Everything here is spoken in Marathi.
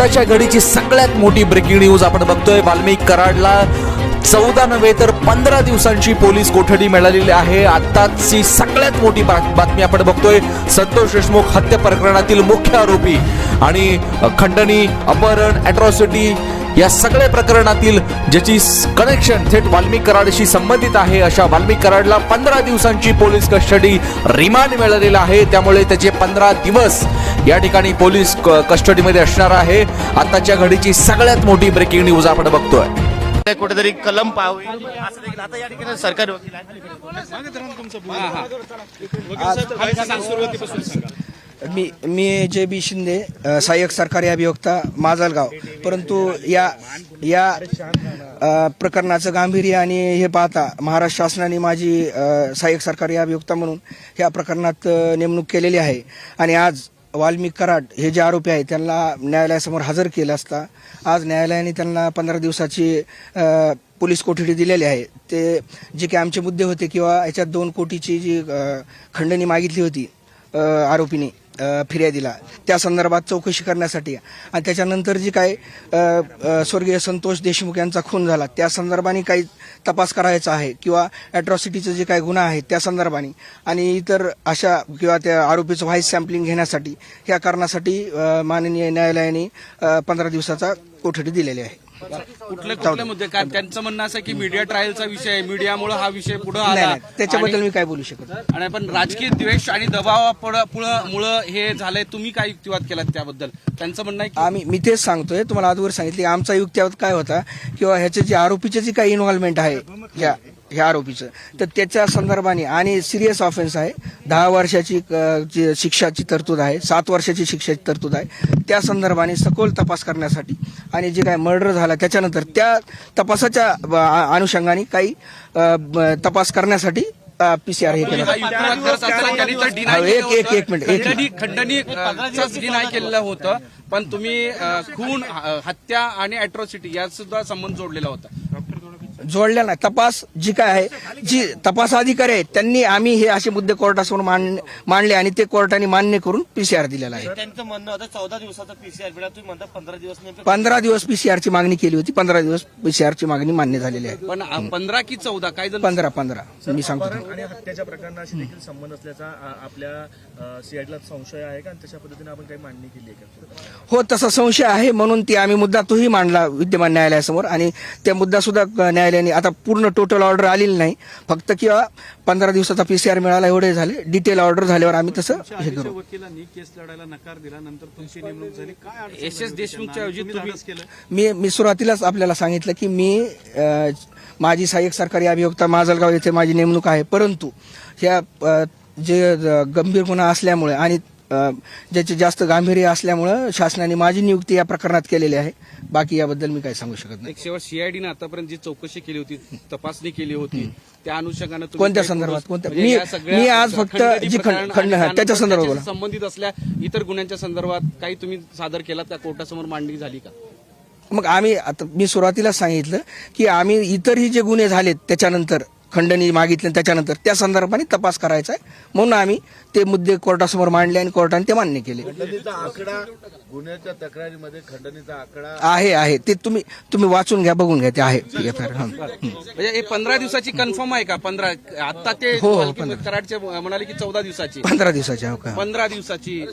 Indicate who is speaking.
Speaker 1: आताच्या घडीची सगळ्यात मोठी ब्रेकिंग न्यूज आपण बघतोय. वाल्मिक कराडला चौदा नव्हे तर पंधरा दिवसांची पोलीस कोठडी मिळालेली आहे. आताची सगळ्यात मोठी बातमी आपण बघतोय. संतोष देशमुख हत्या प्रकरणातील मुख्य आरोपी आणि खंडणी अपहरण अॅट्रॉसिटी या सगळ्या प्रकरणातील ज्याची कनेक्शन थेट वाल्मिक कराडशी संबंधित आहे अशा वाल्मिक कराडला पंधरा दिवसांची पोलीस कस्टडी रिमांड मिळालेला आहे. त्यामुळे त्याचे पंधरा दिवस या ठिकाणी पोलीस क- कस्टडीमध्ये असणार आहे. आताच्या घडीची सगळ्यात मोठी ब्रेकिंग न्यूज आपण बघतोय.
Speaker 2: ते कुठेतरी कलम पाहावी. असं देखील. आता या ठिकाणी सरकारी वकील
Speaker 3: मी मी जे बी शिंदे सहाय्यक सरकारी अभियोक्ता माजलगाव. परंतु या या प्रकरणाचं गांभीर्य आणि हे पाहता महाराष्ट्र शासनाने माझी सहाय्यक सरकारी अभियोक्ता म्हणून या प्रकरणात नेमणूक केलेली आहे. आणि आज वाल्मिक कराड हे जे आरोपी आहेत त्यांना न्यायालयासमोर हजर केलं असता आज न्यायालयाने त्यांना पंधरा दिवसाची पोलीस कोठडी दिलेली आहे. ते जे काही आमचे मुद्दे होते किंवा याच्यात दोन कोटीची जी खंडणी मागितली होती आरोपीने फिर्यादीला त्या संदर्भात चौकशी करण्यासाठी. आणि त्याच्यानंतर जी काय स्वर्गीय संतोष देशमुख यांचा खून झाला त्या संदर्भाने काही तपास करायचा आहे किंवा अॅट्रॉसिटीचे जे काही गुन्हा आहेत त्या संदर्भाने. आणि इतर अशा किंवा त्या आरोपीचं व्हाईस सॅम्पलिंग घेण्यासाठी ह्या कारणासाठी माननीय न्यायालयाने पंधरा दिवसाचा कोठडी दिलेली आहे.
Speaker 4: कुठले कुठले मुद्दे? काय त्यांचं म्हणणं असं की मीडिया ट्रायलचा विषय आहे. मीडियामुळे हा विषय पुढे आला.
Speaker 3: नाही त्याच्याबद्दल मी काय बोलू शकत नाही.
Speaker 4: आणि पण राजकीय द्वेष आणि दबावामुळे हे झालंय. तुम्ही काय युक्तिवाद केलात त्याबद्दल? त्यांचं म्हणणं आहे की
Speaker 3: आम्ही मी तेच सांगतोय. तुम्हाला आजवर सांगितले आमचा युक्तिवाद काय होता? किंवा ह्याचे जे आरोपीचे जे काही इन्व्हॉल्वमेंट आहे ह्या ह्या आरोपीचं. तर त्याच्या संदर्भाने आणि सिरियस ऑफेन्स आहे. दहा वर्षाची शिक्षाची तरतूद आहे सात वर्षाची शिक्षाची तरतूद आहे. त्या संदर्भाने सखोल तपास करण्यासाठी आणि जे काय मर्डर झाला त्याच्यानंतर त्या तपासाच्या अनुषंगाने काही तपास करण्यासाठी पीसीआर हे केलं एक- एक- एक मिनिट, एक
Speaker 4: खंडणी खंडणीचाच डिनाय केलेलं होतं पण तुम्ही खून हत्या आणि अॅट्रॉसिटी यात सुद्धा संबंध जोडलेला होता.
Speaker 3: जोडल्या नाही. तपास जी काय आहे जी तपास अधिकारी आहेत त्यांनी आम्ही हे असे मुद्दे कोर्टासमोर मांड मांडले आणि ते कोर्टाने मान्य करून पीसीआर दिलेला आहे.
Speaker 2: त्यांचं म्हणणं होतं चौदा दिवसाचा पीसीआर मिळाला तुम्ही म्हणता पंधरा दिवस
Speaker 3: पंधरा दिवस पीसीआरची मागणी केली होती पंधरा दिवस पीसीआरची मागणी मान्य झालेली आहे.
Speaker 4: पण पंधरा की चौदा जण
Speaker 3: पंधरा पंधरा मी सांगतो.
Speaker 5: आणि हत्याच्या प्रकरणाशी देखील संबंध असल्याचा आपल्या सीआयडीला संशय आहे का? तशा पद्धतीने आपण काही मांडणी केली आहे
Speaker 3: हो तसा संशय आहे म्हणून ती आम्ही मुद्दा तोही मांडला विद्यमान न्यायालयासमोर. आणि त्या मुद्दा सुद्धा क- न्यायालयाने आता पूर्ण टोटल ऑर्डर आलेली नाही. फक्त किंवा पंधरा दिवसाचा पीसीआर मिळाला एवढे झाले. डिटेल ऑर्डर झाल्यावर आम्ही तसं हे करू.
Speaker 6: वकिलांनी केस लढायला नकार दिला नंतर तुमची नेमणूक झाली. काय अडचण
Speaker 4: एस एस देशमुखच्या ऐवजी
Speaker 6: तुम्ही
Speaker 4: तुम्ही
Speaker 6: धाडस केलं.
Speaker 3: मी मी सुरुवातीलाच आपल्याला सांगितलं की मी अ, माझी सहाय्यक सरकारी अभियोक्ता माजलगाव येथे माझी नेमणूक आहे. परंतु ह्या अ, जे गंभीर गुन्हा असल्यामुळे आणि ज्याचे जास्त गांभीर्य असल्यामुळं शासनाने माझी नियुक्ती या प्रकरणात केलेली आहे बाकी याबद्दल मी काही सांगू शकत नाही
Speaker 4: एक शेवट सीआयडीने आतापर्यंत जी चौकशी केली होती तपासणी केली होती त्या अनुषंगाने तुम्ही
Speaker 3: कोणत्या संदर्भात? कोणत्या?
Speaker 4: म्हणजे
Speaker 3: मी-
Speaker 4: या सगळ्या
Speaker 3: मी आज फक्त
Speaker 4: खंडणी
Speaker 3: जी खंड-
Speaker 4: प्रकरण
Speaker 3: खंड-
Speaker 4: आणि
Speaker 3: त्याच्या संदर्भात
Speaker 4: त्याच्याशी. संबंधित असल्या इतर गुन्ह्यांच्या संदर्भात काही तुम्ही सादर केला त्या कोर्टासमोर मांडणी झाली का
Speaker 3: मग आम्ही आता मी सुरुवातीला सांगितलं की आम्ही इतरही जे गुन्हे झालेत त्याच्यानंतर खंडणी मागितले त्याच्यानंतर त्या संदर्भाने तपास करायचा आहे. म्हणून आम्ही ते मुद्दे कोर्टासमोर मांडले आणि कोर्टाने ते मान्य केले.
Speaker 7: खंडणीचा आकडा गुन्ह्याच्या तक्रारीमध्ये खंडणीचा आकडा
Speaker 3: आहे आहे. ते तुम्ही तुम्ही वाचून घ्या बघून घ्या ते आहे.
Speaker 4: म्हणजे हे पंधरा दिवसाची कन्फर्म आहे का? पंधरा आता ते
Speaker 3: हो, हो,
Speaker 4: कराडचे म्हणाले की चौदा दिवसाची.
Speaker 3: पंधरा दिवसाचे हो का?
Speaker 4: पंधरा दिवसाची.